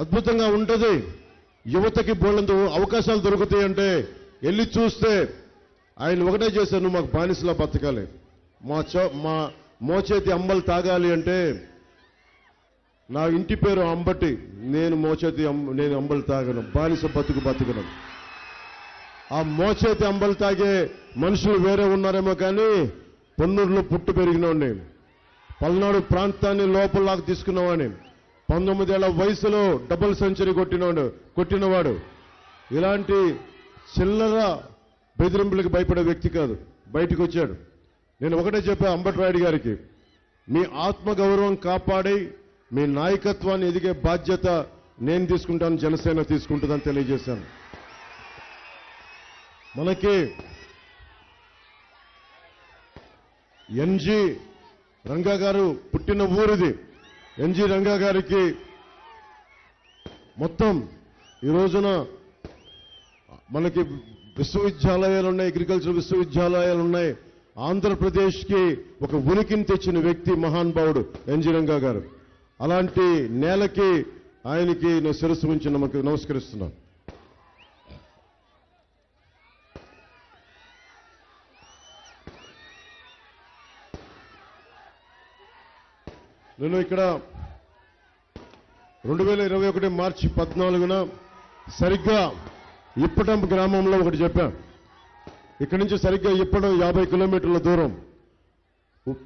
అద్భుతంగా ఉంటుంది. యువతకి బోళ్ళంత అవకాశాలు దొరుకుతాయి అంటే వెళ్ళి చూస్తే ఆయన ఒకటే చేశాను మాకు బానిసలా బతకాలి. మా చో మా మోచేతి అంబలు తాగాలి అంటే నా ఇంటి పేరు అంబటి నేను మోచేతి అంబ- నేను అంబలు తాగను బానిస బతుకు బతుకను. ఆ మోచేతి అంబలు తాగే మనుషులు వేరే ఉన్నారేమో కానీ పొన్నూరులో పుట్టు పెరిగినోడిని పల్నాడు ప్రాంతాన్ని లోపలలాగా తీసుకున్నవాడిని. పంతొమ్మిదేళ్ళ వయసులో డబుల్ సెంచరీ కొట్టినవాడు కొట్టినవాడు. ఇలాంటి చిల్లర బెదిరింపులకు భయపడే వ్యక్తి కాదు. బయటకు వచ్చాడు నేను ఒకటే చెప్పా అంబట్రాయుడు గారికి మీ ఆత్మగౌరవం కాపాడి మీ నాయకత్వాన్ని ఎదిగే బాధ్యత నేను తీసుకుంటాను జనసేన తీసుకుంటుందని తెలియజేశాను. మనకి ఎన్జి రంగా గారు పుట్టిన ఊరిది. ఎన్జి రంగా గారికి మొత్తం ఈ రోజున మనకి విశ్వవిద్యాలయాలు ఉన్నాయి అగ్రికల్చర్ విశ్వవిద్యాలయాలు ఉన్నాయి. ఆంధ్రప్రదేశ్కి ఒక ఉనికిని తెచ్చిన వ్యక్తి మహానుభావుడు ఎన్జి రంగా గారు. అలాంటి నేలకి ఆయనకి నేను శిరస్సు ఉంచి నమకు నమస్కరిస్తున్నాను. నేను ఇక్కడ రెండు వేల ఇరవై ఒకటి మార్చి పద్నాలుగున సరిగ్గా ఇప్పటం గ్రామంలో ఒకటి చెప్పాం. ఇక్కడి నుంచి సరిగ్గా ఇప్పటం యాభై కిలోమీటర్ల దూరం.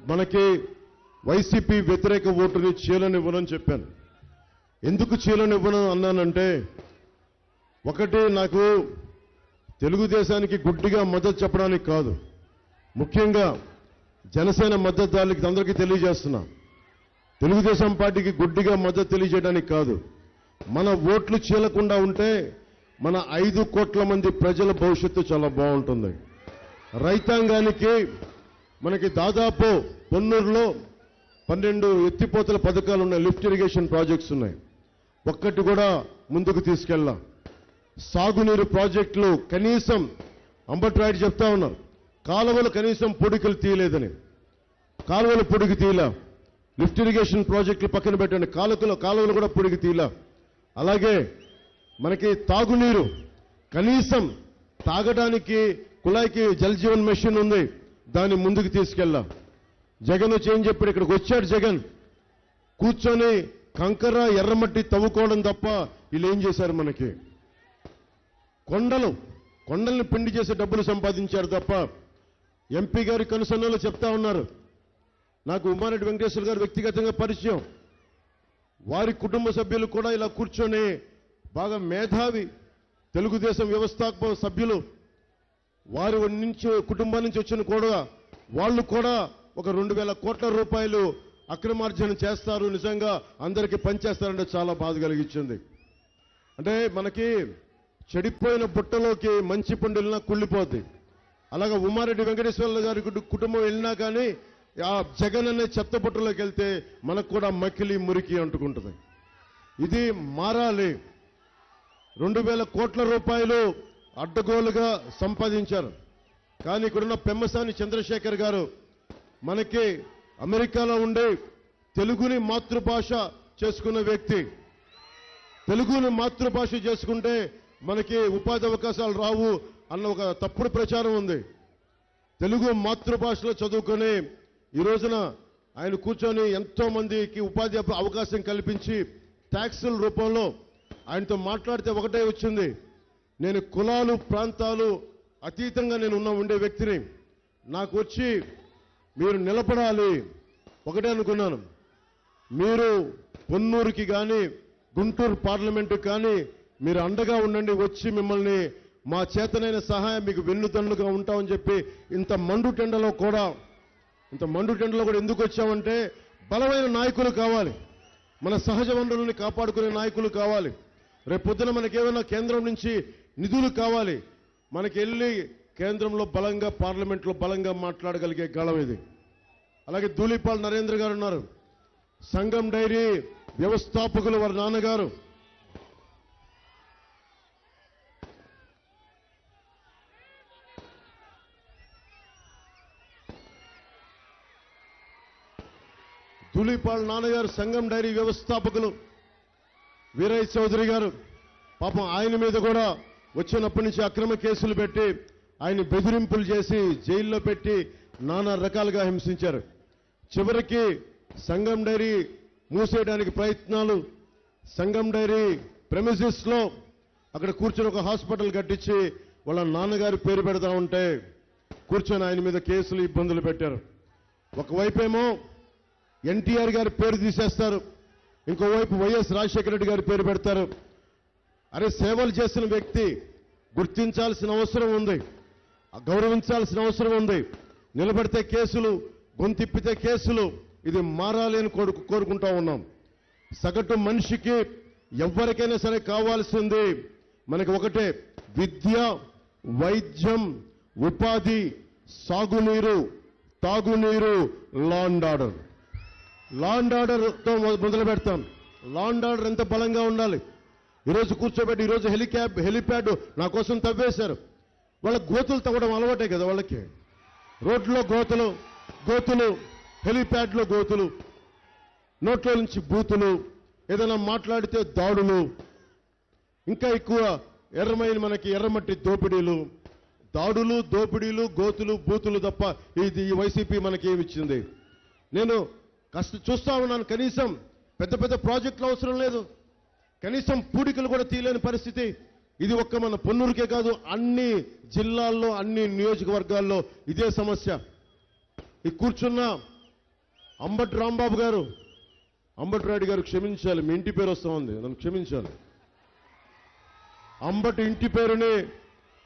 మనకి వైసీపీ వ్యతిరేక ఓటుని చీలనివ్వనని చెప్పాను. ఎందుకు చీలనివ్వను అన్నానంటే ఒకటి నాకు తెలుగుదేశానికి గుడ్డిగా మద్దతు చెప్పడానికి కాదు. ముఖ్యంగా జనసేన మద్దతుదారులకి అందరికీ తెలియజేస్తున్నాను తెలుగుదేశం పార్టీకి గుడ్డిగా మద్దతు తెలియజేయడానికి కాదు. మన ఓట్లు చీలకుండా ఉంటే మన ఐదు కోట్ల మంది ప్రజల భవిష్యత్తు చాలా బాగుంటుంది. రైతాంగానికి మనకి దాదాపు పొన్నూరులో పన్నెండు ఎత్తిపోతల పథకాలు ఉన్నాయి లిఫ్ట్ ఇరిగేషన్ ప్రాజెక్ట్స్ ఉన్నాయి. ఒక్కటి కూడా ముందుకు తీసుకెళ్ళాం. సాగునీరు ప్రాజెక్టులు కనీసం అంబట్రాయుడు చెప్తా ఉన్నారు. కాలువలు కనీసం పొడికలు తీయలేదని. కాలువలు పొడికి తీయలే. లిఫ్ట్ ఇరిగేషన్ ప్రాజెక్టులు పక్కన పెట్టండి. కాలువలు కాలువలు కూడా పొడికి తీయలా అలాగే మనకి తాగునీరు. కనీసం తాగడానికి కుళాయికి జలజీవన్ మెషిన్ ఉంది. దాన్ని ముందుకు తీసుకెళ్ళా జగన్ వచ్చి ఏం చెప్పాడు? ఇక్కడికి వచ్చాడు జగన్. కూర్చొని కంకర ఎర్రమట్టి తవ్వుకోవడం తప్ప వీళ్ళు ఏం చేశారు మనకి? కొండలు. కొండల్ని పిండి చేసే డబ్బులు సంపాదించారు తప్ప. ఎంపీ గారి కనుసన్నలో చెప్తా ఉన్నారు. నాకు ఉమారెడ్డి వెంకటేశ్వర గారు వ్యక్తిగతంగా పరిచయం. వారి కుటుంబ సభ్యులు కూడా ఇలా కూర్చొని బాగా మేధావి తెలుగుదేశం వ్యవస్థాపక సభ్యులు. వారి నుంచి కుటుంబం నుంచి వచ్చిన కూడా వాళ్ళు కూడా ఒక రెండు వేల కోట్ల రూపాయలు అక్రమార్జన చేస్తారు. నిజంగా అందరికీ పనిచేస్తారంటే చాలా బాధ కలిగించింది. అంటే మనకి చెడిపోయిన బుట్టలోకి మంచి పండు వెళ్ళినా కుళ్ళిపోద్ది. అలాగే ఉమారెడ్డి వెంకటేశ్వర గారి కుటుంబం వెళ్ళినా కానీ ఆ జగన్ అనే చెత్త బుట్టలోకి వెళ్తే మనకు కూడా మకిలి మురికి అంటుకుంటుంది. ఇది మారాలి. రెండు వేల కోట్ల రూపాయలు అడ్డగోలుగా సంపాదించారు. కానీ ఇక్కడున్న పెమ్మసాని చంద్రశేఖర్ గారు మనకి అమెరికాలో ఉండే తెలుగుని మాతృభాష చేసుకున్న వ్యక్తి. తెలుగుని మాతృభాష చేసుకుంటే మనకి ఉపాధి అవకాశాలు రావు అన్న ఒక తప్పుడు ప్రచారం ఉంది. తెలుగు మాతృభాషలో చదువుకొని ఈ రోజున ఆయన కూర్చొని ఎంతో మందికి ఉపాధి అవకాశం కల్పించి ట్యాక్సుల రూపంలో ఆయనతో మాట్లాడితే ఒకటే వచ్చింది. నేను కులాలు ప్రాంతాలు అతీతంగా నేను ఉన్న ఉండే వ్యక్తిని నాకు వచ్చి మీరు నిలబడాలి. ఒకటే అనుకున్నాను. మీరు పొన్నూరుకి కానీ గుంటూరు పార్లమెంటు కానీ మీరు అండగా ఉండండి వచ్చి మిమ్మల్ని మా చేతనైన సహాయం మీకు వెన్నుదన్నుగా ఉంటామని చెప్పి ఇంత మండు టెండలో కూడా ఇంత మండు టెండలో కూడా ఎందుకు వచ్చామంటే బలమైన నాయకులు కావాలి. మన సహజ వనరులని కాపాడుకునే నాయకులు కావాలి. రేపు పొద్దున మనకేమైనా కేంద్రం నుంచి నిధులు కావాలి. మనకి వెళ్ళి కేంద్రంలో బలంగా పార్లమెంట్లో బలంగా మాట్లాడగలిగే గళం ఇది. అలాగే ధూళిపాల్ నరేంద్ర గారు ఉన్నారు. సంఘం డైరీ వ్యవస్థాపకులు వారి నాన్నగారు. ధూళిపాల్ నాన్నగారు సంఘం డైరీ వ్యవస్థాపకులు వీరయ్య చౌదరి గారు. పాపం ఆయన మీద కూడా వచ్చినప్పటి నుంచి అక్రమ కేసులు పెట్టి ఆయన బెదిరింపులు చేసి జైల్లో పెట్టి నానా రకాలుగా హింసించారు. చివరికి సంఘం డైరీ మూసేయడానికి ప్రయత్నాలు. సంఘం డైరీ ప్రెమిసిస్లో అక్కడ కూర్చొని ఒక హాస్పిటల్ కట్టించి వాళ్ళ నాన్నగారి పేరు పెడతా ఉంటే కూర్చొని ఆయన మీద కేసులు ఇబ్బందులు పెట్టారు. ఒకవైపేమో ఎన్టీఆర్ గారి పేరు తీసేస్తారు. ఇంకోవైపు వైఎస్ రాజశేఖర రెడ్డి గారి పేరు పెడతారు. అరే సేవలు చేసిన వ్యక్తి గుర్తించాల్సిన అవసరం ఉంది. గౌరవించాల్సిన అవసరం ఉంది. నిలబడితే కేసులు గొంతిప్పితే కేసులు ఇది మారాలి అని కోరు కోరుకుంటా ఉన్నాం. సగటు మనిషికి ఎవరికైనా సరే కావాల్సింది మనకి ఒకటే విద్య వైద్యం ఉపాధి సాగునీరు తాగునీరు law and order law and ఆర్డర్తో మొదలు పెడతాం. లా అండ్ ఆర్డర్ ఎంత బలంగా ఉండాలి? ఈరోజు కూర్చోబెట్టి ఈరోజు హెలిక్యాబ్ హెలిప్యాడ్ నా కోసం తవ్వేశారు. వాళ్ళ గోతులు తవ్వడం అలవాటే కదా వాళ్ళకి. రోడ్లో గోతులు గోతులు హెలిప్యాడ్లో గోతులు నోట్లో నుంచి బూతులు ఏదైనా మాట్లాడితే దాడులు. ఇంకా ఎక్కువ ఎర్రమైన మనకి ఎర్రమట్టి దోపిడీలు. దాడులు దోపిడీలు గోతులు బూతులు తప్ప ఇది ఈ వైసీపీ మనకి ఏమి ఇచ్చింది? నేను కష్ట చూస్తా ఉన్నాను. కనీసం పెద్ద పెద్ద ప్రాజెక్టులు అవసరం లేదు. కనీసం పూడికలు కూడా తీయలేని పరిస్థితి. ఇది ఒక్క మన పొన్నూరుకే కాదు అన్ని జిల్లాల్లో అన్ని నియోజకవర్గాల్లో ఇదే సమస్య. ఈ కూర్చున్న అంబటి రాంబాబు గారు అంబటి రాయుడు గారు క్షమించాలి. మీ ఇంటి పేరు వస్తా ఉంది. నన్ను క్షమించాలి. అంబటి ఇంటి పేరుని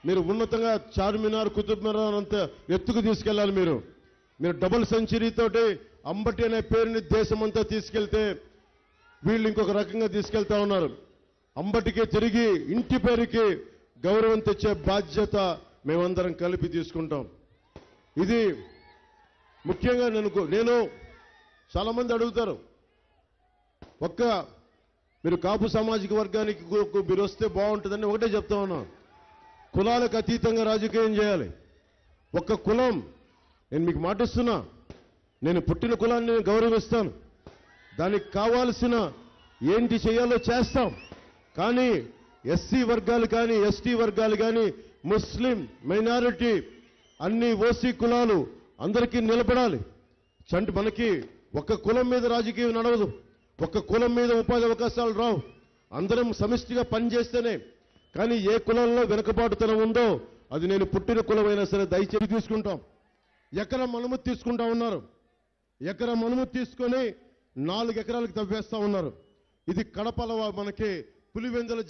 మీరు ఉన్నతంగా చార్మినార్ కుతుబ్ మినార్ అంత ఎత్తుకు తీసుకెళ్ళాలి మీరు. మీరు డబుల్ సెంచరీతోటి అంబటి అనే పేరుని దేశమంతా తీసుకెళ్తే వీళ్ళు ఇంకొక రకంగా తీసుకెళ్తా ఉన్నారు. అంబటికి తిరిగి ఇంటి పేరుకి గౌరవం తెచ్చే బాధ్యత మేమందరం కలిపి తీసుకుంటాం. ఇది ముఖ్యంగా నేను నేను చాలా మంది అడుగుతారు. ఒక్క మీరు కాపు సామాజిక వర్గానికి మీరు వస్తే బాగుంటుందని ఒకటే చెప్తా ఉన్నా. కులాలకు అతీతంగా రాజకీయం చేయాలి. ఒక్క కులం నేను మీకు మాటిస్తున్నా నేను పుట్టిన కులాన్ని నేను గౌరవిస్తాను. దానికి కావాల్సిన ఏంటి చేయాలో చేస్తాం. కానీ ఎస్సీ వర్గాలు కానీ ఎస్టీ వర్గాలు కానీ ముస్లిం మైనారిటీ అన్ని ఓసీ కులాలు అందరికీ నిలబడాలి. చంటి మనకి ఒక్క కులం మీద రాజకీయం నడవదు. ఒక్క కులం మీద ఉపాధి అవకాశాలు రావు. అందరం సమిష్టిగా పనిచేస్తేనే. కానీ ఏ కులంలో వెనుకబాటుతనం ఉందో అది నేను పుట్టిన కులమైనా సరే దయచేసి తీసుకుంటాం. ఎక్కడ మనము తీసుకుంటా ఉన్నారు. ఎకరం అనుమతి తీసుకొని నాలుగు ఎకరాలకు తవ్వేస్తా ఉన్నారు. ఇది కడపల మనకి పులివెందుల